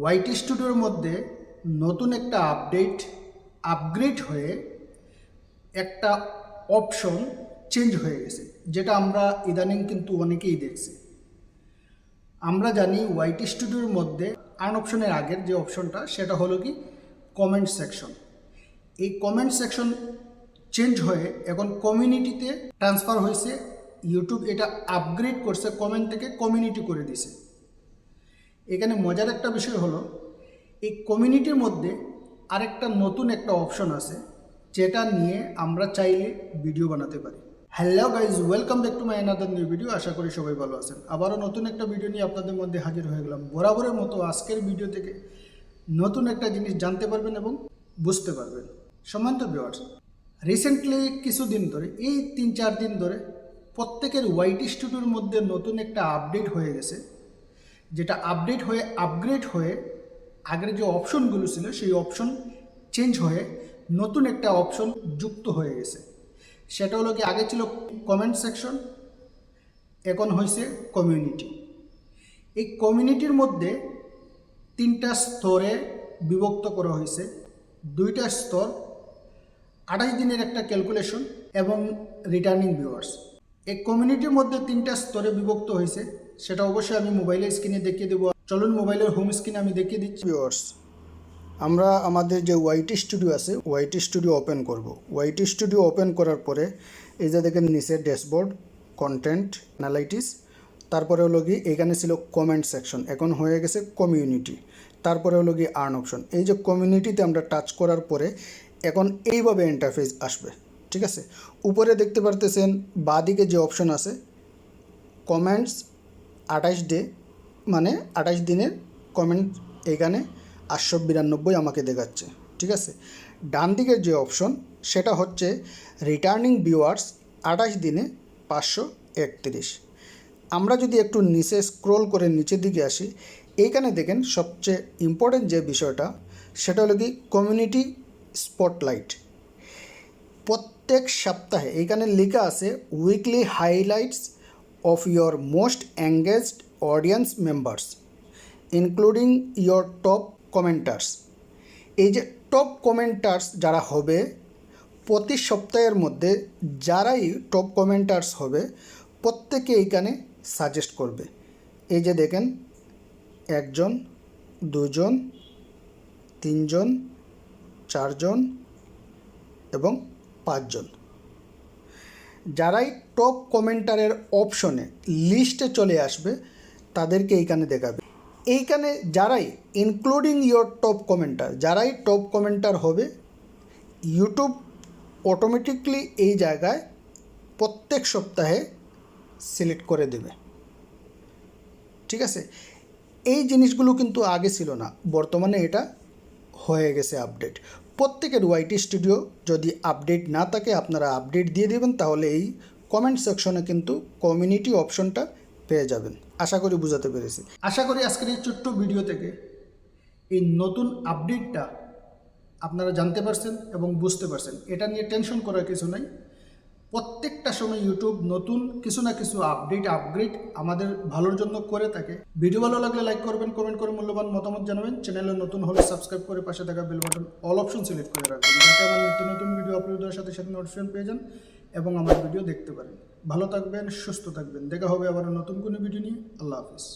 ওয়াইটি স্টুডিওর মধ্যে নতুন একটা আপডেট আপগ্রেড হয়ে একটা অপশন চেঞ্জ হয়ে গেছে, যেটা আমরা ইদানিং কিন্তু অনেকেই দেখছি। আমরা জানি ওয়াইটি স্টুডিওর মধ্যে আর্ন অপশনের আগের যে অপশনটা সেটা হলো কি কমেন্ট সেকশন এই কমেন্ট সেকশন চেঞ্জ হয়ে এখন কমিউনিটিতে ট্রান্সফার হয়েছে ইউটিউব এটা আপগ্রেড করছে কমেন্ট থেকে কমিউনিটি করে দিছে এখানে মজার একটা বিষয় হলো, এই কমিউনিটির মধ্যে আরেকটা নতুন একটা অপশন আছে, যেটা নিয়ে আমরা চাইলে ভিডিও বানাতে পারি। Hello guys welcome back to my another new video আশা করি সবাই ভালো আছেন। আবারও নতুন একটা ভিডিও নিয়ে আপনাদের মধ্যে হাজির হয়ে গেলাম। বরাবরের মতো আজকের ভিডিও থেকে নতুন একটা জিনিস জানতে পারবেন এবং বুঝতে পারবেন। সমান্ত ভিওয়ার্স রিসেন্টলি কিছুদিন ধরে, এই তিন চার দিন ধরে প্রত্যেকের ওয়াইটি স্টুডিওর মধ্যে নতুন একটা আপডেট হয়ে গেছে। যেটা আপডেট হয়ে আপগ্রেড হয়ে, আগের যে অপশনগুলো ছিল, সেই অপশন চেঞ্জ হয়ে নতুন একটা অপশন যুক্ত হয়ে গেছে। সেটা হলো কি, আগে ছিল কমেন্ট সেকশন এখন হয়েছে কমিউনিটি এই কমিউনিটির মধ্যে তিনটা স্তরে বিভক্ত করা হয়েছে। দুইটা স্তর, আঠাশ দিনের একটা ক্যালকুলেশন এবং রিটার্নিং ভিউয়ার্স এই কমিউনিটির মধ্যে তিনটা স্তরে বিভক্ত হয়েছে। সেটা অবশ্যই আমি মোবাইলের স্ক্রিনে দেখিয়ে দেবো। চলুন মোবাইলের হোম স্ক্রিনে আমি দেখিয়ে দিচ্ছি। ভিউয়ার্স আমরা আমাদের যে ওয়াইটি স্টুডিও আছে ওয়াইটি স্টুডিও ওপেন করব। ওয়াইটি স্টুডিও ওপেন করার পরে, এই যে দেখেন নিচে ড্যাশবোর্ড কন্টেন্ট অ্যানালাইটিস তারপরে হলো কি এখানে ছিল কমেন্ট সেকশন এখন হয়ে গেছে কমিউনিটি তারপরে হলো কি আর্ন অপশন এই যে কমিউনিটিতে আমরা টাচ করার পরে, এখন এইভাবে ইন্টারফেস আসবে। ঠিক আছে? উপরে দেখতে পারতেছেন, বাঁদিকে যে অপশন আছে কমেন্টস আঠাশ ডে মানে আঠাশ দিনের কমেন্ট এখানে আটশো বিরানব্বই আমাকে দেখাচ্ছে, ঠিক আছে? ডান দিকের যে অপশন সেটা হচ্ছে রিটার্নিং ভিউয়ার্স আঠাশ দিনে পাঁচশো একত্রিশ। আমরা যদি একটু নিচে স্ক্রোল করে নিচের দিকে আসি, এইখানে দেখেন সবচেয়ে ইম্পর্টেন্ট যে বিষয়টা, সেটা হলো কি কমিউনিটি স্পটলাইট প্রত্যেক সপ্তাহে এইখানে লেখা আছে weekly highlights of your most engaged audience members including your top commenters এই যে টপ কমেন্টার্স যারা হবে, প্রতি সপ্তাহের মধ্যে যারাই টপ কমেন্টার্স হবে, প্রত্যেকে এইখানে সাজেস্ট করবে। এই যে দেখেন, একজন, দুজন, তিনজন, চারজন এবং পাঁচজন। যারাই টপ কমেন্টারের অপশনে লিস্টে চলে আসবে, তাদেরকে এইখানে দেখাবে। এইখানে যারাই ইনক্লুডিং ইয়োর টপ কমেন্টার যারাই টপ কমেন্টার হবে ইউটিউব অটোমেটিকলি এই জায়গায় প্রত্যেক সপ্তাহে সিলেক্ট করে দেবে। ঠিক আছে? এই জিনিসগুলো কিন্তু আগে ছিল না, বর্তমানে এটা হয়ে গেছে আপডেট প্রত্যেকের ওয়াইটি স্টুডিও যদি আপডেট না থাকে, আপনারা আপডেট দিয়ে দেবেন, তাহলে এই কমেন্ট সেকশনে কিন্তু কমিউনিটি অপশনটা পেয়ে যাবেন। আশা করি বুঝাতে পেরেছি। আশা করি আজকের এই ছোট্ট ভিডিও থেকে এই নতুন আপডেটটা আপনারা জানতে পারছেন এবং বুঝতে পারছেন। এটা নিয়ে টেনশন করার কিছু নাই। প্রত্যেকটা সময় ইউটিউব নতুন কিছু না কিছু আপডেট আপগ্রেড আমাদের ভালোর জন্য করে থাকে। ভিডিও ভালো লাগলে লাইক করবেন কমেন্ট করে মূল্যবান মতামত জানাবেন। চ্যানেলে নতুন হলে সাবস্ক্রাইব করে পাশে থাকা bell button all option select করে রাখবেন। যাতে আমার নিত্য নতুন ভিডিও আপলোড দেওয়ার সাথে সাথে নোটিফিকেশন পেয়ে যান এবং আমার ভিডিও দেখতে পারেন। ভালো থাকবেন, সুস্থ থাকবেন। দেখা হবে আবার নতুন কোনো ভিডিও নিয়ে। আল্লাহ হাফিজ।